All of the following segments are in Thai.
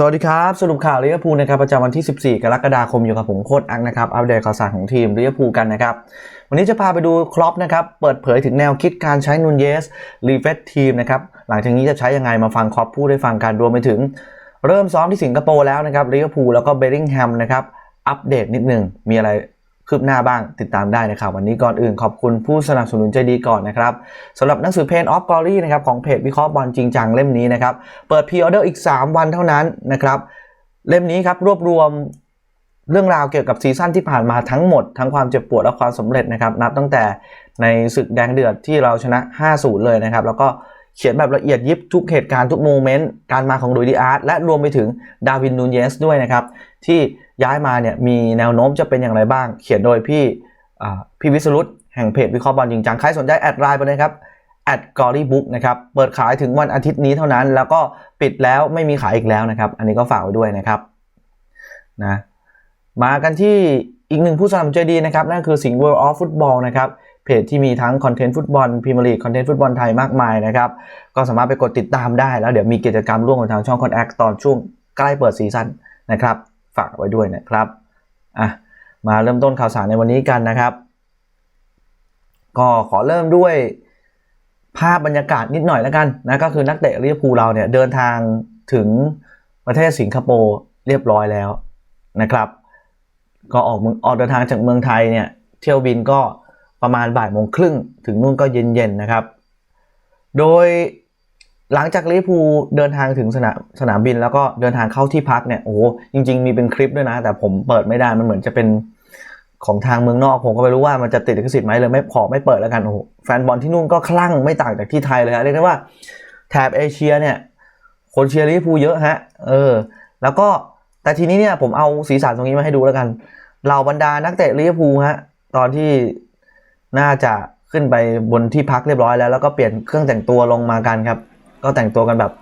สวัสดีครับ สรุปข่าวลิเวอร์พูลนะครับประจำวันที่ 14 กรกฎาคมอยู่กับผมโค้ดอักนะครับอัปเดตข่าวสารของทีมลิเวอร์พูลกันนะครับ วันนี้จะพาไปดูครอปนะครับเปิดเผยถึงแนวคิดการใช้นูนเยสรีเฟตทีมนะครับหลังจากนี้จะใช้ยังไงมาฟังครอปพูดได้ฟังกันรวมไปถึง เริ่มซ้อมที่สิงคโปร์แล้วนะครับลิเวอร์พูลแล้วก็เบริงแฮมนะครับอัปเดตนิดหนึ่งมีอะไร คืบหน้าบ้างติดตามได้นะครับ วันนี้ก่อนอื่นขอบคุณผู้สนับสนุนใจดีก่อนนะครับสำหรับหนังสือเพนออฟกอรี่นะครับของเพจวิเคราะห์บอลจริงจังเล่มนี้นะครับ เปิดพรีออเดอร์อีก 3 วันเท่านั้นนะครับ เล่มนี้ครับรวบรวมเรื่องราวเกี่ยวกับซีซั่นที่ผ่านมาทั้งหมด ทั้งความเจ็บปวดและความสำเร็จนะครับ นับตั้งแต่ในศึกแดงเดือดที่เราชนะ 5-0 เลยนะครับ แล้วก็เขียนแบบละเอียดยิบทุกเหตุการณ์ทุกโมเมนต์ การมาของลุยดิอาร์ตและรวมไปถึงดาวินนูนเยสด้วยนะครับ ที่ย้ายมาเนี่ยมีแนวโน้มจะเป็นอย่างไรบ้าง เขียนโดยพี่พี่วิสรุตแห่งเพจวิเคราะห์บอลจริงจังใครสนใจแอดไลน์ไปเลยครับแอดกอรี่บุ๊กนะครับเปิดขายถึงวันอาทิตย์นี้เท่านั้น แล้วก็ปิดแล้วไม่มีขายอีกแล้วนะครับ อันนี้ก็ฝากไว้ด้วยนะครับนะมากันที่อีกหนึ่งผู้สนับสนุนใจดีนะครับ นั่นคือสิงห์ World of Football นะครับเพจที่มีทั้งคอนเทนต์ฟุตบอลพรีเมียร์ลีกคอนเทนต์ฟุตบอลไทยมากมายนะครับก็สามารถไปกดติดตามได้แล้วเดี๋ยวมีกิจกรรมร่วมกับทางช่องคอนแอคตอนช่วงใกล้เปิดซีซั่นนะครับ ฝากไว้ด้วยนะครับอะมาเริ่มต้นข่าวสารในวันนี้กันนะครับ ก็ขอเริ่มด้วยภาพบรรยากาศนิดหน่อยแล้วกันนะก็คือนักเตะลิเวอร์พูลเราเนี่ยเดินทางถึงประเทศสิงคโปร์เรียบร้อยแล้วนะครับ ก็ออกเมือออกเดินทางจากเมืองไทยเนี่ยเที่ยวบินก็ประมาณบ่ายโมงครึ่งถึงนู่นก็เย็นๆนะครับ โดย หลังจากลิเวอร์พูลเดินทางถึงสนามสนามบินแล้วก็เดินทางเข้าที่พักเนี่ยโอ้โหจริง ๆ มีเป็นคลิปด้วยนะ แต่ผมเปิดไม่ได้มันเหมือนจะเป็นของทางเมืองนอกผมก็ไม่รู้ว่ามันจะติดลิขสิทธิ์ไหมเลยไม่ขอไม่เปิดแล้วกันโอ้โหแฟนบอลที่นู่นก็คลั่งไม่ต่างจากที่ไทยเลยฮะเรียกได้ว่าแถบเอเชียเนี่ย คนเชียร์ลิเวอร์พูลเยอะฮะ เออ แล้วก็แต่ทีนี้เนี่ยผมเอาสีสันตรงนี้มาให้ดูแล้วกันเหล่าบรรดานักเตะลิเวอร์พูลฮะตอนที่น่าจะขึ้นไปบนที่พักเรียบร้อยแล้ว แล้วก็เปลี่ยนเครื่องแต่งตัวลงมากันครับ ก็แต่งตัวกันแบบ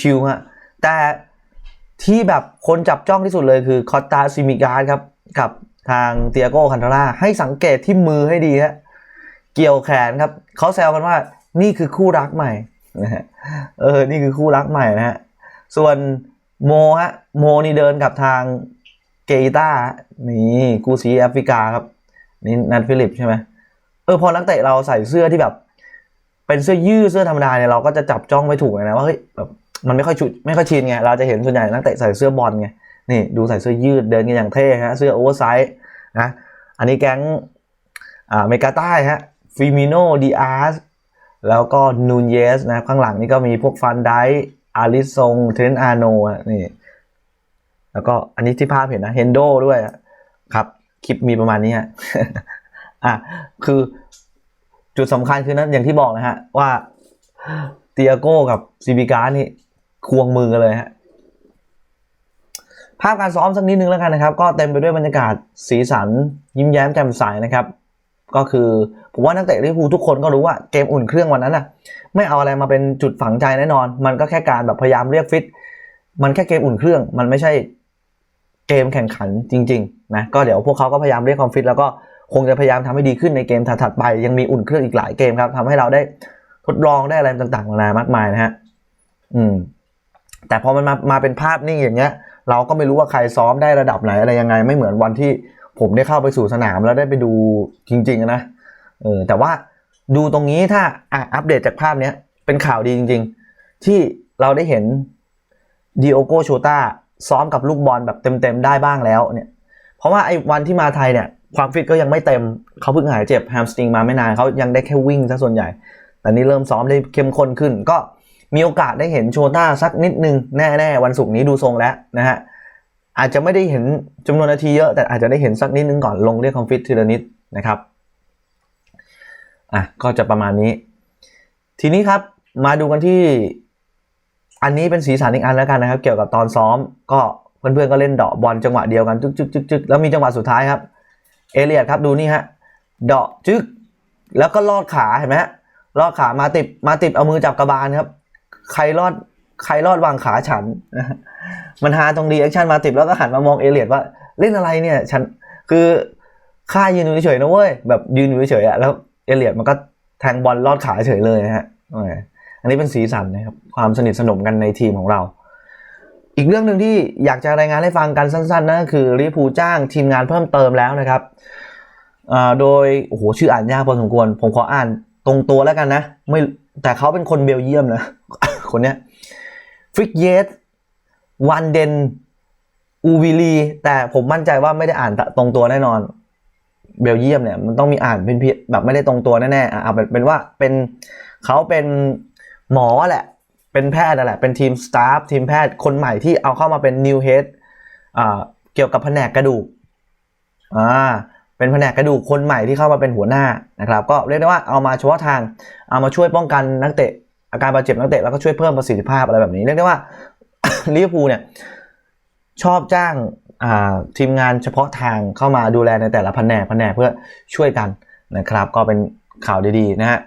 ชิวๆฮะแต่ที่แบบคนจับจ้องที่สุดเลยคือคอตตาซิมิการครับ กับทางเตียโกคันทาร่าให้สังเกตที่มือให้ดีฮะเกี่ยวแขนครับ เขาแซวกันว่านี่คือคู่รักใหม่นะฮะเออ นี่คือคู่รักใหม่นะฮะส่วนโมฮะโมนี่เดินกับทางเกต้านี่กูซีแอฟริกาครับนี่นัทฟิลิปใช่ไหมเออพอนักเตะเราใส่เสื้อที่แบบ เป็นเสื้อยืดเสื้อธรรมดาเนี่ยเราก็จะจับจ้องไม่ถูกนะว่าเฮ้ยแบบมันไม่ค่อยชุดไม่ค่อยชินไงเราจะเห็นส่วนใหญ่นักเตะใส่เสื้อบอลไงนี่ดูใส่เสื้อยืดเดินกันอย่างเท่ฮะเสื้อโอเวอร์ไซส์นะอันนี้แก๊งอ่าเมกาใต้ฮะฟิมิโนดีอาร์สแล้วก็นูนเยสนะข้างหลังนี่ก็มีพวกฟันไดอาริซงเทรนอาโนะนี่แล้วก็อันนี้ที่ภาพเห็นนะเฮนโดด้วยครับคลิปมีประมาณนี้ฮะอะคือ จุดสำคัญคือนั้นอย่างที่บอกนะฮะ ว่าเตียโก้กับซีบิการนี่ควงมือกันเลยฮะ ภาพการซ้อมสักนิดนึงแล้วกันนะครับ ก็เต็มไปด้วยบรรยากาศสีสัน ยิ้มแย้มแจ่มใสนะครับ ก็คือผมว่านักเตะลิเวอร์พูลทุกคนก็รู้ว่าเกมอุ่นเครื่องวันนั้นน่ะ ไม่เอาอะไรมาเป็นจุดฝังใจแน่นอน มันก็แค่การแบบพยายามเรียกฟิต มันแค่เกมอุ่นเครื่อง มันไม่ใช่เกมแข่งขันจริง ๆ นะก็เดี๋ยวพวกเขาก็พยายามเรียกความฟิตแล้วก็ คงจะพยายามทำให้ดีขึ้นในเกมถัดๆไป ยังมีอุ่นเครื่องอีกหลายเกมครับทำให้เราได้ทดลองได้อะไรต่างๆนานามากมายนะฮะอืม แต่พอมันมามาเป็นภาพนิ่งอย่างเงี้ย เราก็ไม่รู้ว่าใครซ้อมได้ระดับไหนอะไรยังไง ไม่เหมือนวันที่ผมได้เข้าไปสู่สนามแล้วได้ไปดูจริงๆนะเออแต่ว่าดูตรงนี้ถ้าอะอัปเดตจากภาพเนี้ยเป็นข่าวดีจริง ๆ ที่เราได้เห็นดิโอโกโชตาซ้อมกับลูกบอลแบบเต็มๆได้บ้างแล้วเนี่ย เพราะว่าไอ้วันที่มาไทยเนี่ย ความฟิตก็ยังไม่เต็มเขาเพิ่งหายเจ็บแฮมสตริงมาไม่นานเขายังได้แค่วิ่งซะส่วนใหญ่ แต่นี่เริ่มซ้อมได้เข้มข้นขึ้น ก็มีโอกาสได้เห็นโชต้าสักนิดนึงแน่ๆ วันศุกร์นี้ดูทรงแล้วนะฮะอาจจะไม่ได้เห็นจำนวนนาทีเยอะ แต่อาจจะได้เห็นสักนิดนึงก่อนลงเรียกความฟิตทีละนิดนะครับอะก็จะประมาณนี้ ทีนี้ครับมาดูกันที่อันนี้เป็นสีสันอีกอันแล้วกันนะครับ เกี่ยวกับตอนซ้อม ก็เพื่อนๆก็เล่นเดาะบอลจังหวะเดียวกันจึ๊กจึ๊กจึ๊กจึ๊กแล้วมีจังหวะสุดท้ายครับ เอเลียดครับดูนี่ฮะเดาะจึ๊กแล้วก็ลอดขาเห็นไหมฮะลอดขามาติดมาติดเอามือจับกระบาลครับ ใครรอดใครรอดวางขาฉัน มันหาตรงดีแอคชั่นมาติดแล้วก็หันมามองเอเลียดว่าเล่นอะไรเนี่ย ฉันคือข้ายืนอยู่เฉยนะเว้ยแบบยืนอยู่เฉยอะแล้วเอเลียดมันก็แทงบอลลอดขาเฉยเลยนะฮะอันนี้เป็นสีสันนะครับความสนิทสนมกันในทีมของเรา อีกเรื่องหนึ่งที่อยากจะรายงานให้ฟังกันสั้นๆนั่นก็คือลิเวอร์พูจ้างทีมงานเพิ่มเติมแล้วนะครับโดยโอ้โหชื่ออ่านยากพอสมควร ผมขออ่านตรงตัวแล้วกันนะ ไม่แต่เขาเป็นคนเบลเยียมนะ คนเนี้ยฟิกเยสวันเดนอูวิลีแต่ผมมั่นใจว่าไม่ได้อ่านตรงตัวแน่นอน เบลเยียมเนี่ยมันต้องมีอ่านเป็นเพียแบบไม่ได้ตรงตัวแน่ๆเอาเป็นว่าเป็นเขาเป็นหมอแหละ เป็นแพทย์นั่นแหละ เป็นทีมสตาฟทีมแพทย์คนใหม่ที่เอาเข้ามาเป็น new head อ่าเกี่ยวกับแผนกกระดูกอ่าเป็นแผนกกระดูกคนใหม่ที่เข้ามาเป็นหัวหน้านะครับ ก็เรียกได้ว่าเอามาเฉพาะทางเอามาช่วยป้องกันนักเตะอาการบาดเจ็บนักเตะแล้วก็ช่วยเพิ่มประสิทธิภาพอะไรแบบนี้เรียกได้ว่าลิเวอร์พูลเนี่ยชอบจ้างทีมงานเฉพาะทางเข้ามาดูแลในแต่ละแผนกแผนกเพื่อช่วยกันนะครับ ก็เป็นข่าวดีๆนะฮะ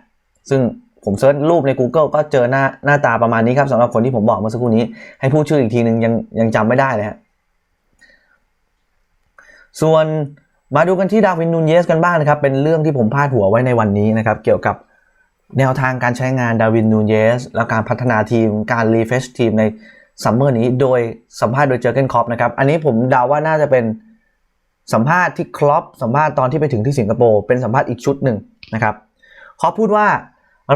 ซึ่ง ผมเซิร์ชรูปใน Google ก็เจอหน้าหน้าตาประมาณนี้ครับสำหรับคนที่ผมบอกเมื่อสักครู่นี้ ให้พูดชื่ออีกทีหนึ่งยังยังจำไม่ได้เลยฮะส่วนมาดูกันที่ดาวินนูนเยสกันบ้างนะครับ เป็นเรื่องที่ผมพาดหัวไว้ในวันนี้นะครับ เกี่ยวกับแนวทางการใช้งานดาวินนูนเยสและการพัฒนาทีมการรีเฟชทีมในซัมเมอร์นี้โดยสัมภาษณ์โดยเจอเกนคอปนะครับ อันนี้ผมเดาว่าน่าจะเป็นสัมภาษณ์ที่ครอปสัมภาษณ์ตอนที่ไปถึงที่สิงคโปร์เป็นสัมภาษณ์อีกชุดหนึ่งนะครับคอปพูดว่า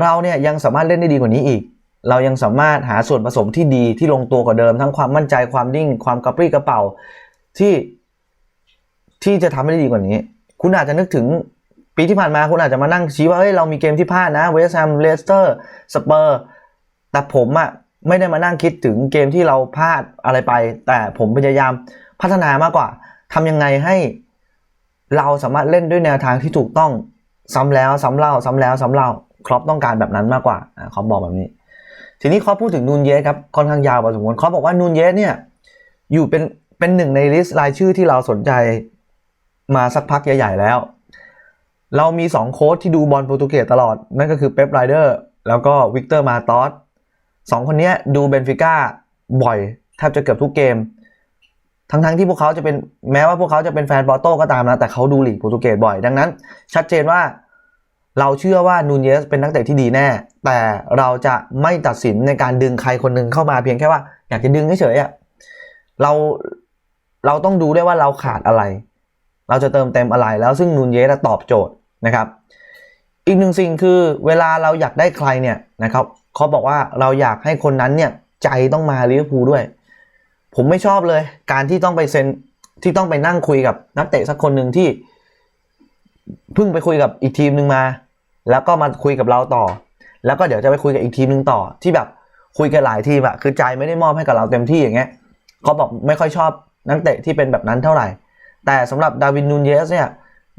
เราเนี่ยยังสามารถเล่นได้ดีกว่านี้อีก เรายังสามารถหาส่วนผสมที่ดีที่ลงตัวกว่าเดิม ทั้งความมั่นใจความนิ่ง ความกระปรี้กระเป๋าที่ที่จะทำให้ได้ดีกว่านี้ คุณอาจจะนึกถึงปีที่ผ่านมาคุณอาจจะมานั่งชี้ว่าเฮ้ยเรามีเกมที่พลาดนะเวสต์แฮมเลสเตอร์สเปอร์แต่ผมอะ่ะไม่ได้มานั่งคิดถึงเกมที่เราพลาดอะไรไป แต่ผมพยายามพัฒนามากกว่าทำยังไงให้เราสามารถเล่นด้วยแนวทางที่ถูกต้องซ้ำแล้วซ้ำเล่า ซ้ำแล้วซ้ำเล่า ครอปต้องการแบบนั้นมากกว่าอ่าครอปบอกแบบนี้ ทีนี้ครอปพูดถึงนูนเยสครับค่อนข้างยาวพอสมควรครอปบอกว่านูนเยสเนี่ยอยู่เป็นเป็นหนึ่งในลิสต์รายชื่อที่เราสนใจมาสักพักใหญ่ๆแล้ว เรามี 2 โค้ชที่ดูบอลโปรตุเกสตลอด นั่นก็คือเป๊ปไรเดอร์แล้วก็วิกเตอร์มาตอสสองคนนี้ดูเบนฟิก้าบ่อยแทบจะเกือบทุกเกม ทั้งๆที่พวกเขาจะเป็นแม้ว่าพวกเขาจะเป็นแฟนปอร์โต้ก็ตามนะ แต่เขาดูลีกโปรตุเกสบ่อย ดังนั้น ชัดเจนว่า เราเชื่อว่านูนเยสเป็นนักเตะที่ดีแน่ แต่เราจะไม่ตัดสินในการดึงใครคนหนึ่งเข้ามาเพียงแค่ว่าอยากจะดึงเฉยๆอะเราเราต้องดูด้วยว่าเราขาดอะไร เราจะเติมเต็มอะไรแล้วซึ่งนูนเยสตอบโจทย์นะครับ อีกหนึ่งสิ่งคือเวลาเราอยากได้ใครเนี่ยนะครับเขาบอกว่าเราอยากให้คนนั้นเนี่ยใจต้องมาลิเวอร์พูลด้วย ผมไม่ชอบเลย การที่ต้องไปเซ็นที่ต้องไปนั่งคุยกับนักเตะสักคนหนึ่งที่เพิ่งไปคุยกับอีกทีมหนึ่งมา แล้วก็มาคุยกับเราต่อ แล้วก็เดี๋ยวจะไปคุยกับอีกทีมหนึ่งต่อ ที่แบบคุยกันหลายทีมอะคือใจไม่ได้มอบให้กับเราเต็มที่อย่างเงี้ยเขาบอกไม่ค่อยชอบนักเตะที่เป็นแบบนั้นเท่าไหร่ แต่สำหรับดาวินนูนเยสเนี่ย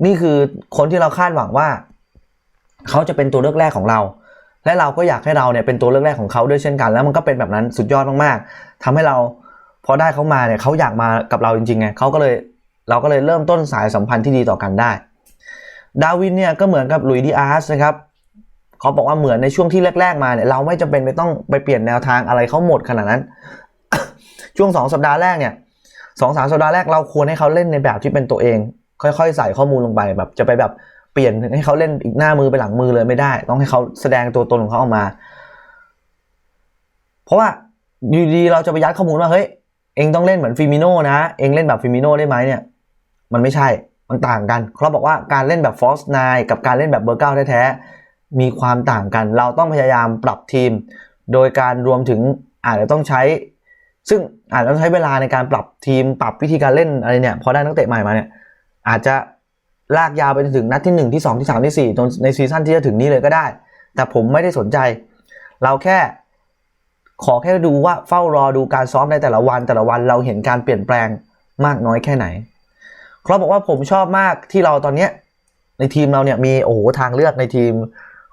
นี่คือคนที่เราคาดหวังว่า เขาจะเป็นตัวเลือกแรกของเรา และเราก็อยากให้เราเนี่ยเป็นตัวเลือกแรกของเขาด้วยเช่นกัน แล้วมันก็เป็นแบบนั้นสุดยอดมากๆทำให้เราพอได้เขามาเนี่ยเขาอยากมากับเราจริงๆไงเขาก็เลยเราก็เลยเริ่มต้นสายสัมพันธ์ที่ดีต่อกันได้ ดาวินเนี่ยก็เหมือนกับหลุยดีอาร์สนะครับเขาบอกว่าเหมือนในช่วงที่แรก ๆ มาเนี่ยเราไม่จำเป็นไปต้องไปเปลี่ยนแนวทางอะไรเขาหมดขนาดนั้น ช่วงสองสัปดาห์แรกเนี่ยสองสามสัปดาห์แรกเราควรให้เขาเล่นในแบบที่เป็นตัวเอง ค่อยๆ ใส่ข้อมูลลงไปแบบจะไปแบบเปลี่ยนให้เขาเล่นอีกหน้ามือไปหลังมือเลยไม่ได้ ต้องให้เขาแสดงตัวตนของเขาออกมา เพราะว่าอยู่ดีเราจะไปยัดข้อมูลว่าเฮ้ยเองต้องเล่นเหมือนฟิมิโน่นะ เองเล่นแบบฟิมิโน่ได้ไหมเนี่ย มันไม่ใช่ มันต่างกันเขาบอกว่าการเล่นแบบฟอสไนกับการเล่นแบบเบอร์เก้าแท้ๆมีความต่างกัน เราต้องพยายามปรับทีม โดยการรวมถึงอาจจะต้องใช้ ซึ่งอาจจะต้องใช้เวลาในการปรับทีม ปรับวิธีการเล่นอะไรเนี่ยพอได้นักเตะใหม่มาเนี่ยอาจจะลากยาวไปจนถึงนัดที่ 1 ที่ 2 ที่ 3 ที่ 4 จนในซีซั่นที่จะถึงนี้เลยก็ได้ แต่ผมไม่ได้สนใจ เราแค่ขอแค่ดูว่าเฝ้ารอดูการซ้อมในแต่ละวันแต่ละวันเราเห็นการเปลี่ยนแปลงมากน้อยแค่ไหน เขาบอกว่าผมชอบมากที่เราตอนเนี้ยในทีมเราเนี่ยมีโอ้โหทางเลือกในทีม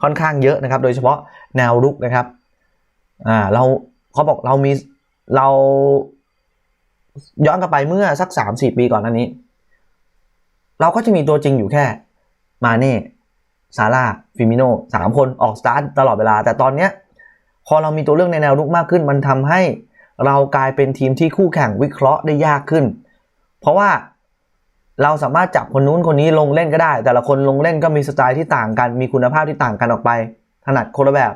ค่อนข้างเยอะนะครับ โดยเฉพาะแนวรุกนะครับอ่าเราเขาบอกเรามีเราย้อนกลับไปเมื่อสักสามสี่ปีก่อนอันนี้ เราก็จะมีตัวจริงอยู่แค่มาเน่ซาร่าฟิมิโนสามคนออกสตาร์ทตลอดเวลา แต่ตอนเนี้ยพอเรามีตัวเลือกในแนวรุกมากขึ้น มันทำให้เรากลายเป็นทีมที่คู่แข่งวิเคราะห์ได้ยากขึ้น เพราะว่า เราสามารถจับคนนู้นคนนี้ลงเล่นก็ได้ แต่ละคนลงเล่นก็มีสไตล์ที่ต่างกัน มีคุณภาพที่ต่างกันออกไป ถนัดคนละแบบ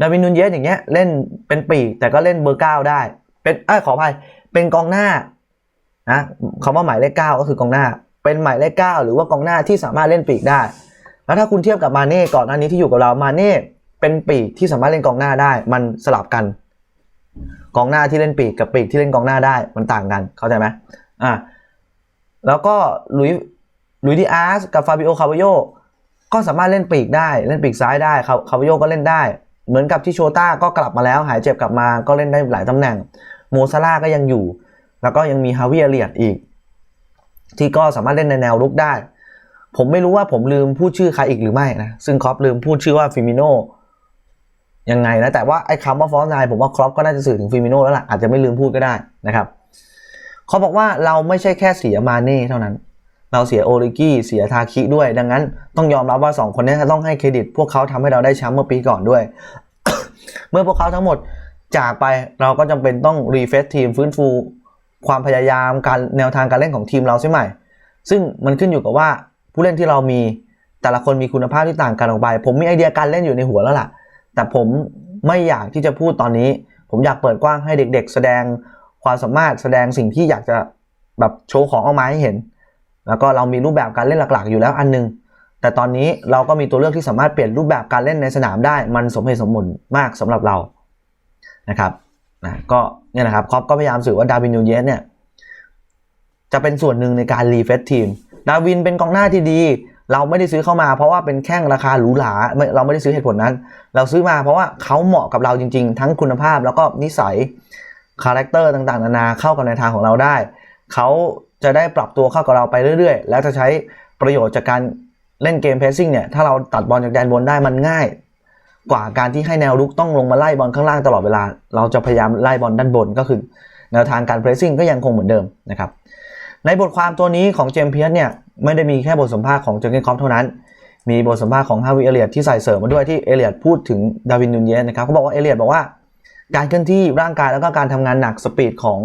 ดาวินนูนเยสอย่างเงี้ยเล่นเป็นปีกแต่ก็เล่นเบอร์เก้าได้ เป็นเอ้ยขออภัยเป็นกองหน้านะคำว่าหมายเลขเก้าก็คือกองหน้า เป็นหมายเลขเก้าหรือว่ากองหน้าที่สามารถเล่นปีกได้ แล้วถ้าคุณเทียบกับมาเน่ก่อนหน้านี้ที่อยู่กับเรามาเน่เป็นปีกที่สามารถเล่นกองหน้าได้ มันสลับกัน กองหน้าที่เล่นปีกกับปีกที่เล่นกองหน้าได้มันต่างกันเข้าใจไหมอะ แล้วก็ลุยลุยดิอาสกับฟาบิโอคาร์โยก็สามารถเล่นปีกได้เล่นปีกซ้ายได้คาคาร์โยก็เล่นได้ เหมือนกับที่โชต้าก็กลับมาแล้ว หายเจ็บกลับมาก็เล่นได้หลายตำแหน่ง โมซาร่าก็ยังอยู่ แล้วก็ยังมีฮาวิเอเลียดอีก ที่ก็สามารถเล่นในแนวรุกได้ ผมไม่รู้ว่าผมลืมพูดชื่อใครอีกหรือไม่นะซึ่งครอปลืมพูดชื่อว่าฟิมิโนยังไงนะแต่ว่าไอ้คำว่าฟอสไนผมว่าครอปก็น่าจะสื่อถึงฟิมิโนแล้วล่ะอาจจะไม่ลืมพูดก็ได้นะครับ เขาบอกว่าเราไม่ใช่แค่เสียมาเน่เท่านั้น เราเสียโอริกี้เสียทาคิด้วย ดังนั้นต้องยอมรับว่า 2 คนนี้ต้องให้เครดิต พวกเขาทำให้เราได้แชมป์เมื่อปีก่อนด้วย เมื่อพวกเขาทั้งหมดจากไปเราก็จำเป็นต้องรีเฟซทีมฟื้นฟู ความพยายามการแนวทางการเล่นของทีมเราใช่ไหมซึ่งมันขึ้นอยู่กับว่าผู้เล่นที่เรามีแต่ละคนมีคุณภาพที่ต่างกันออกไป ผมมีไอเดียการเล่นอยู่ในหัวแล้วล่ะ แต่ผมไม่อยากที่จะพูดตอนนี้ ผมอยากเปิดกว้างให้เด็ก ๆ แสดง ความสามารถแสดงสิ่งที่อยากจะแบบโชว์ของออกมาให้เห็น แล้วก็เรามีรูปแบบการเล่นหลักๆ อยู่แล้วอันนึง แต่ตอนนี้เราก็มีตัวเลือกที่สามารถเปลี่ยนรูปแบบการเล่นในสนามได้ มันสมเหตุสมผลมากสำหรับเรานะครับนะก็เนี่ยนะครับครอปก็พยายามสื่อว่าดาวินนูเยสเนี่ยจะเป็นส่วนหนึ่งในการรีเฟซทีม ดาวินเป็นกองหน้าที่ดี เราไม่ได้ซื้อเข้ามาเพราะว่าเป็นแข้งราคาหรูหราเราไม่ได้ซื้อเหตุผลนั้น เราซื้อมาเพราะว่าเขาเหมาะกับเราจริง ๆ ทั้งคุณภาพแล้วก็นิสัย คาแรคเตอร์ต่างๆ นานาเข้ากับในทางของเราได้ เขาจะได้ปรับตัวเข้ากับเราไปเรื่อย ๆ แล้วจะใช้ประโยชน์จากการเล่นเกมเพสซิ่งเนี่ย ถ้าเราตัดบอลจากแดนบนได้มันง่าย กว่าการที่ให้แนวรุกต้องลงมาไล่บอลข้างล่างตลอดเวลา เราจะพยายามไล่บอลด้านบนก็คือ แนวทางการเพรสซิ่งก็ยังคงเหมือนเดิมนะครับ ในบทความตัวนี้ของเจมเพียสเนี่ยไม่ได้มีแค่บทสัมภาษณ์ของเจอร์เกนคอปเท่านั้น มีบทสัมภาษณ์ของฮาวิเอเลียดที่ใส่เสริมมาด้วยที่เอเลียดพูดถึงดาวินนูนเยสนะครับเขาบอกว่าเอเลียดบอกว่า การเคลื่อนที่ร่างกายแล้วก็การทำงานหนักสปีดของ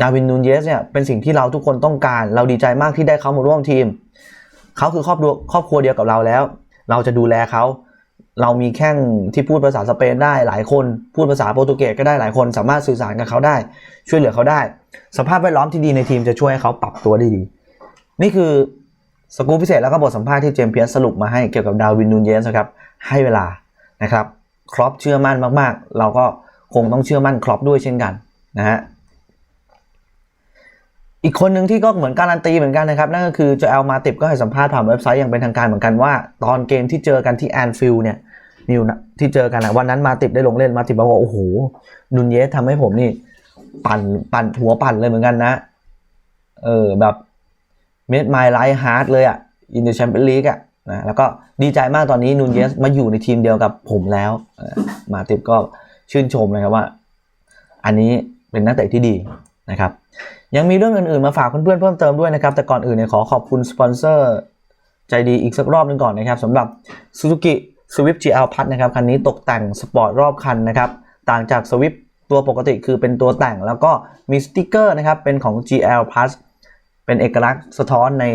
ดาวินนูนเยสเนี่ยเป็นสิ่งที่เราทุกคนต้องการ เราดีใจมากที่ได้เขามาร่วมทีม เขาคือครอบครัวครอบครัวเดียวกับเราแล้ว เราจะดูแลเขา เรามีแข้งที่พูดภาษาสเปนได้หลายคน พูดภาษาโปรตุเกสก็ได้หลายคน สามารถสื่อสารกับเขาได้ ช่วยเหลือเขาได้ สภาพแวดล้อมที่ดีในทีมจะช่วยให้เขาปรับตัวได้ดี นี่คือสกู๊ปพิเศษแล้วก็บทสัมภาษณ์ที่เจมเพียสสรุปมาให้เกี่ยวกับดาวินนูนเยสครับให้เวลานะครับ ครอปเชื่อมั่นมากๆ เราก็คงต้องเชื่อมั่นครอปด้วยเช่นกันนะฮะอีกคนหนึ่งที่ก็เหมือนการันตีเหมือนกันนะครับ นั่นก็คือเจอแอลมาติบก็ให้สัมภาษณ์ผ่านเว็บไซต์อย่างเป็นทางการเหมือนกันว่า ตอนเกมที่เจอกันที่แอนฟิลด์เนี่ยนิวนะที่เจอกันนะวันนั้นมาติบได้ลงเล่นมาติบบอกว่า โอ้โหนุนเยสทำให้ผมนี่ปั่นปั่นหัวปั่นเลยเหมือนกันนะ เออแบบเมดไมล์ไลท์ฮาร์ดเลยอะอินเดอร์แชมเปี้ยนลีกอะ นะแล้วก็ดีใจมากตอนนี้นูนเยสมาอยู่ในทีมเดียวกับผมแล้วมาติบก็ชื่นชมนะครับว่า อันนี้เป็นนักเตะที่ดีนะครับยังมีเรื่องอื่นๆมาฝากเพื่อนๆเพิ่มเติมด้วยนะครับ แต่ก่อนอื่นเนี่ยขอขอบคุณสปอนเซอร์ ใจดีอีกสักรอบหนึงก่อนนะครับสำหรับ Suzuki Swift GL Plus นะครับคันนี้ตกแต่งสปอร์ตรอบคันนะครับต่างจาก Swift ตัวปกติคือเป็นตัวแต่งแล้วก็มีสติกเกอร์นะครับเป็นของ GL Plus เป็นเอกลักษณ์สะท้อนใน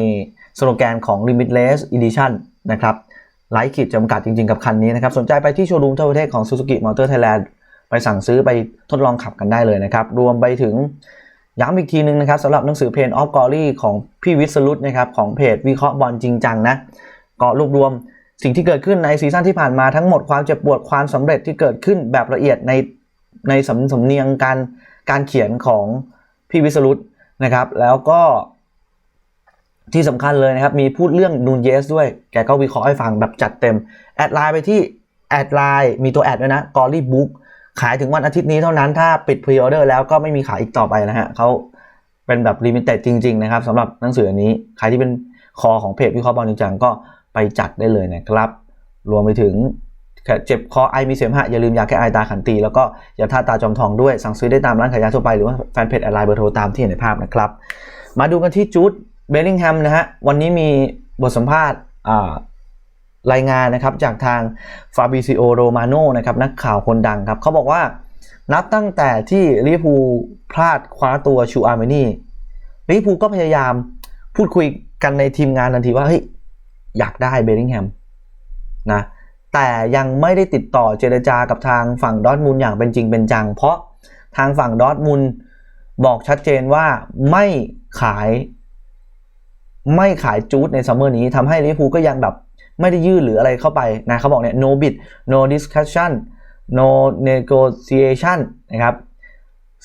สโลแกนของ Limitless Edition นะครับไร้ขีดจำกัดจริงๆกับคันนี้นะครับ สนใจไปที่โชว์รูมทั่วประเทศของ Suzuki Motor Thailand ไปสั่งซื้อไปทดลองขับกันได้เลยนะครับ รวมไปถึงย้ำอีกทีนึงนะครับสำหรับหนังสือเพนออฟกอรี่ของพี่วิศรุตนะครับของเพจวิเคราะห์บอลจริงจังนะก็รวบรวมสิ่งที่เกิดขึ้นในซีซั่นที่ผ่านมาทั้งหมดความเจ็บปวดความสำเร็จที่เกิดขึ้นแบบละเอียดในในสำสำเนียงการการเขียนของพี่วิศรุตนะครับ แล้วก็ ที่สำคัญเลยนะครับ มีพูดเรื่องนูนเยสด้วย แกก็วิเคราะห์ให้ฟังแบบจัดเต็ม แอดไลน์ไปที่แอดไลน์มีตัวแอดด้วยนะกอรี่บุ๊กขายถึงวันอาทิตย์นี้เท่านั้นถ้าปิดพรีออเดอร์แล้วก็ไม่มีขายอีกต่อไปนะฮะเขาเป็นแบบลิมิเต็ดจริง ๆ นะครับสำหรับหนังสืออันนี้ ใครที่เป็นคอของเพจวิเคราะห์บอลจริงจังก็ไปจัดได้เลยนะครับ รวมไปถึงเจ็บคอไอมีเสมหะอย่าลืมยาแก้ไอตาขันตี แล้วก็ยาทาตาจอมทองด้วยสั่งซื้อได้ตามร้านขายยาทั่วไปหรือว่าแฟนเพจแอดไลน์เบอร์โทรตามที่เห็นในภาพนะครับ มาดูกันที่จูด เบลลิงแฮมนะฮะวันนี้มีบทสัมภาษณ์รายงานนะครับจากทางฟาบิซิโอโรมาโนนะครับนักข่าวคนดังครับเขาบอกว่านับตั้งแต่ที่ลิเวอร์พูลพลาดคว้าตัวชูอาร์เมนี่ลิเวอร์พูลก็พยายามพูดคุยกันในทีมงานทันทีว่าเฮ้ยอยากได้เบลลิงแฮมนะแต่ยังไม่ได้ติดต่อเจรจากับทางฝั่งดอทมูลอย่างเป็นจริงเป็นจัง เพราะทางฝั่งดอทมุนด์บอกชัดเจนว่าไม่ขาย ไม่ขายจูดในซัมเมอร์นี้ทำให้ลิเวอร์พูลก็ยังแบบไม่ได้ยื่นหรืออะไรเข้าไปนะเขาบอกเนี่ย no bid no discussion no negotiation นะครับ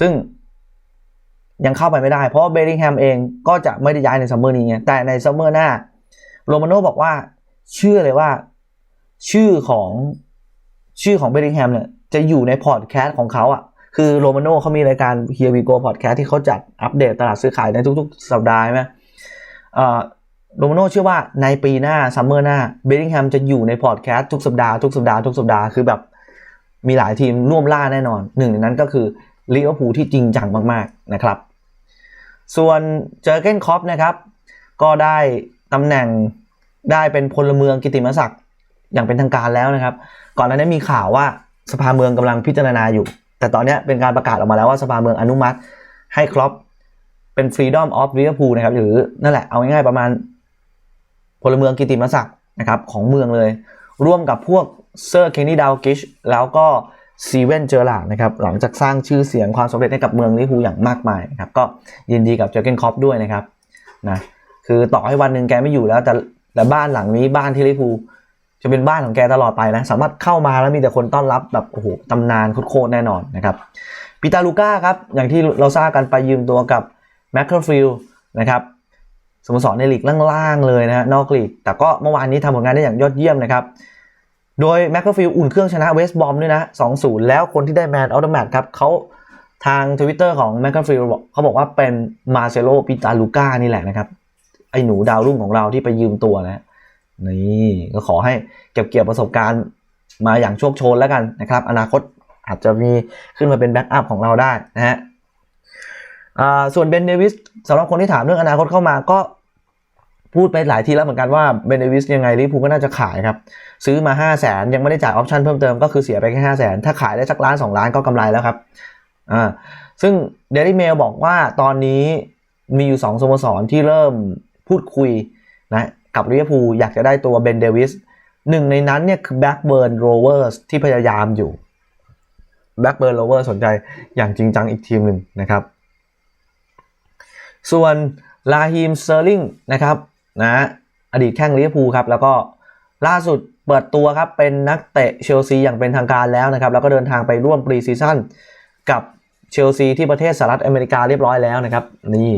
ซึ่งยังเข้าไปไม่ได้ เพราะเบริงแฮมเองก็จะไม่ได้ย้ายในซัมเมอร์นี้ไงแต่ในซัมเมอร์หน้าโรมาโน่บอกว่าเชื่อเลยว่าชื่อของชื่อของเบริงแฮมเนี่ยจะอยู่ในพอดแคสต์ของเขาอะ่ะคือโรมาโน่เขามีรายการ Here We Go Podcast ที่เขาจัดอัปเดตตลาดซื้อขายในทุกๆ สัปดาห์ใช่ไหม โรมาโน่เชื่อว่าในปีหน้าซัมเมอร์หน้าเบริงแฮมจะอยู่ในพอดแคสต์ทุกสัปดาห์ทุกสัปดาห์ทุกสัปดาห์คือแบบมีหลายทีมร่วมล่าแน่นอนหนึ่งในนั้นก็คือลิเวอร์พูลที่จริงจังมากๆนะครับ ส่วนเจอเกนคอปนะครับ ก็ได้ตำแหน่งได้เป็นพลเมืองกิตติมศักดิ์อย่างเป็นทางการแล้วนะครับ ก่อนหน้านี้มีข่าวว่าสภาเมืองกำลังพิจารณาอยู่ แต่ตอนนี้เป็นการประกาศออกมาแล้วว่าสภาเมืองอนุมัติ ให้ครอป เป็น Freedom of Liverpool นะครับหรือนั่นแหละเอาง่ายๆประมาณพลเมืองกิติมศักดิ์นะครับของเมืองเลย ร่วมกับพวกเซอร์เคนนี่ดาวกิชแล้วก็ซีเว่นเจอร์ลานะครับหลังจากสร้างชื่อเสียงความสำเร็จให้กับเมืองลิเวอร์พูลอย่างมากมายนะครับก็ยินดีกับเจอเกนคอปด้วยนะครับนะคือต่อให้วันหนึ่งแกไม่อยู่แล้วแต่แต่บ้านหลังนี้บ้านที่ลิเวอร์พูลจะเป็นบ้านของแกตลอดไปนะ สามารถเข้ามาแล้วมีแต่คนต้อนรับแบบโอ้โหตำนานโคตรแน่นอนนะครับปิตาลูก้าครับอย่างที่เราทราบกันไปยืมตัวกับ แมคเคอร์ฟิลนะครับสโมสรในลีกล่างๆเลยนะฮะนอกลีก แต่ก็เมื่อวานนี้ทำผลงานได้อย่างยอดเยี่ยมนะครับ โดยแมคเคอร์ฟิลอุ่นเครื่องชนะเวสต์บอมด้วยนะ 2-0 แล้วคนที่ได้แมนออโตแมตครับเขาทาง Twitter ของแมคเคอร์ฟิลบอกเขาบอกว่าเป็นมาเซโลปิตาลูก้านี่แหละนะครับ ไอ้หนูดาวรุ่งของเราที่ไปยืมตัวนะนี่ก็ขอให้เก็บเกี่ยวประสบการณ์มาอย่างโชคโชนแล้วกันนะครับ อนาคตอาจจะมีขึ้นมาเป็นแบ็กอัพของเราได้นะฮะ ส่วนเบนเดวิสสำหรับคนที่ถามเรื่องอนาคตเข้ามาก็พูดไปหลายทีแล้วเหมือนกันว่าเบนเดวิสยังไงลิเวอร์พูก็น่าจะขายครับ ซื้อมา 5 0 0แสนยังไม่ได้จ่ายออปชั่นเพิ่มเติมก็คือเสียไปแค่5 0 0แสนถ้าขายได้สักล้าน 2 ล้านก็กำไรแล้วครับอ่าซึ่งเดลี่เมลบอกว่าตอนนี้มีอยู่ 2สโมสรที่เริ่มพูดคุยนะกับลิเวอร์พูลอยากจะได้ตัวเบนเดวิสหนึ่งในนั้นเนี่ยคือแบ็กเบิร์นโรเวอร์สที่พยายามอยู่แบ็กเบิร์นโรเวอร์สนใจอย่างจริงจังอีกทีมหนึ่งนะครับ ส่วนลาฮิมเซอร์ลิงนะครับนะอดีตแข้งลิเวอร์พูลครับแล้วก็ล่าสุดเปิดตัวครับเป็นนักเตะเชลซีอย่างเป็นทางการแล้วนะครับแล้วก็เดินทางไปร่วมปรีซีซั่นกับเชลซีที่ประเทศสหรัฐอเมริกาเรียบร้อยแล้วนะครับนี่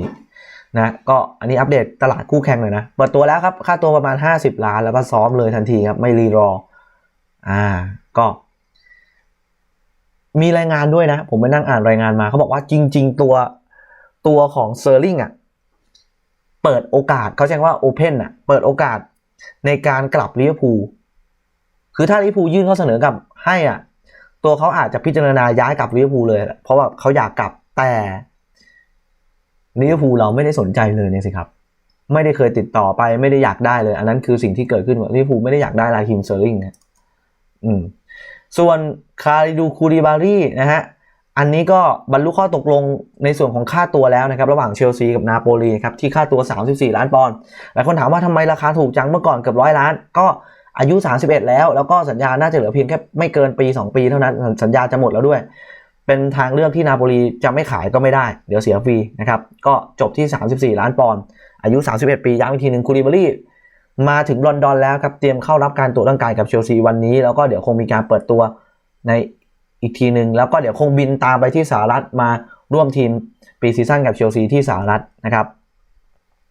นะก็อันนี้อัปเดตตลาดคู่แข่งหน่อยนะ เปิดตัวแล้วครับ ค่าตัวประมาณ 50 ล้านแล้วก็ซ้อมเลยทันทีครับ ไม่รีรอ อ่าก็ มีรายงานด้วยนะ ผมไปนั่งอ่านรายงานมาเขาบอกว่าจริง ๆ ตัว ตัวของเซอร์ลิงอะเปิดโอกาสเขาใช้ว่าโอเพนอะเปิดโอกาสในการกลับลิเวอร์พูลคือถ้าลิเวอร์พูลยื่นข้อเสนอกับให้อะ ตัวเขาอาจจะพิจารณาย้ายกลับลิเวอร์พูลเลย เพราะว่าเขาอยากกลับแต่ลิเวอร์พูลเราไม่ได้สนใจเลยเนี่ยสิครับ ไม่ได้เคยติดต่อไปไม่ได้อยากได้เลย อันนั้นคือสิ่งที่เกิดขึ้นว่าลิเวอร์พูลไม่ได้อยากได้ลาฮิมเซอร์ลิงนะอืมส่วนคาริดูคูริบารีนะฮะ อันนี้ก็บรรลุข้อตกลงในส่วนของค่าตัวแล้วนะครับระหว่างเชลซีกับนาโปลีครับที่ค่าตัว 34 ล้านปอนด์หลายคนถามว่าทำไมราคาถูกจังเมื่อก่อนเกือบร้อยล้าน ก็อายุ 31 แล้ว แล้วก็สัญญาน่าจะเหลือเพียงแค่ไม่เกินปี 2 ปีเท่านั้นสัญญาจะหมดแล้วด้วย เป็นทางเลือกที่นาโปลีจะไม่ขายก็ไม่ได้ เดี๋ยวเสียฟรีนะครับก็จบที่ 34 ล้านปอนด์อายุ 31 ปีย้ำอีกทีหนึ่งคูริบารีมาถึงลอนดอนแล้วครับเตรียมเข้ารับการตรวจร่างกายกับเชลซีวันนี้ แล้วก็เดี๋ยวคงมีการเปิดตัวใน อีกทีหนึ่งแล้วก็เดี๋ยวคงบินตามไปที่สหรัฐมาร่วมทีมปีซีซั่นกับเชลซีที่สหรัฐนะครับ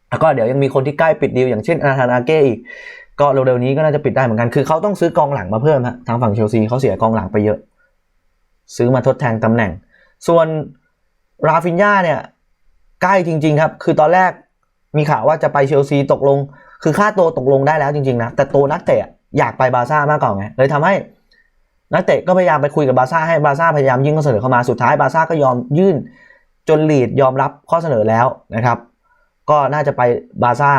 แล้วก็เดี๋ยวยังมีคนที่ใกล้ปิดดีลอย่างเช่นอาธานาเก้อีก ก็เร็วๆนี้ก็น่าจะปิดได้เหมือนกัน คือเขาต้องซื้อกองหลังมาเพิ่มฮะทางฝั่งเชลซีเขาเสียกองหลังไปเยอะ ซื้อมาทดแทนตำแหน่ง ส่วนราฟินญาเนี่ยใกล้จริง ๆ ครับ คือตอนแรกมีข่าวว่าจะไปเชลซีตกลง คือค่าตัวตกลงได้แล้วจริงๆนะแต่ตัวนักเตะอยากไปบาร์ซ่ามากกว่าไงเลยทำให้ นักเตะก็พยายามไปคุยกับบาร์ซ่าให้บาร์ซ่าพยายามยื่นข้อเสนอเข้ามาสุดท้ายบาร์ซ่าก็ยอมยื่นจนลีดยอมรับข้อเสนอแล้วนะครับ ก็น่าจะไปบาร์ซ่า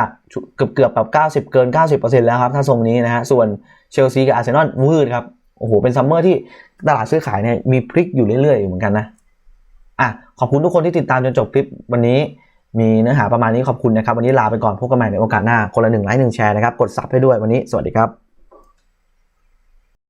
เกือบเกือบแบบ90 เกิน 90%แล้วครับถ้าทรงนี้นะฮะส่วนเชลซีกับอาร์เซนอลวืดครับโอ้โหเป็นซัมเมอร์ที่ตลาดซื้อขายเนี่ยมีพลิกอยู่เรื่อยๆอยู่เหมือนกันนะอะขอบคุณทุกคนที่ติดตามจนจบคลิปวันนี้มีเนื้อหาประมาณนี้ขอบคุณนะครับ วันนี้ลาไปก่อนพบกันใหม่ในโอกาสหน้า คนละหนึ่งไลค์หนึ่งแชร์นะครับ กดซับให้ด้วยวันนี้ สวัสดีครับ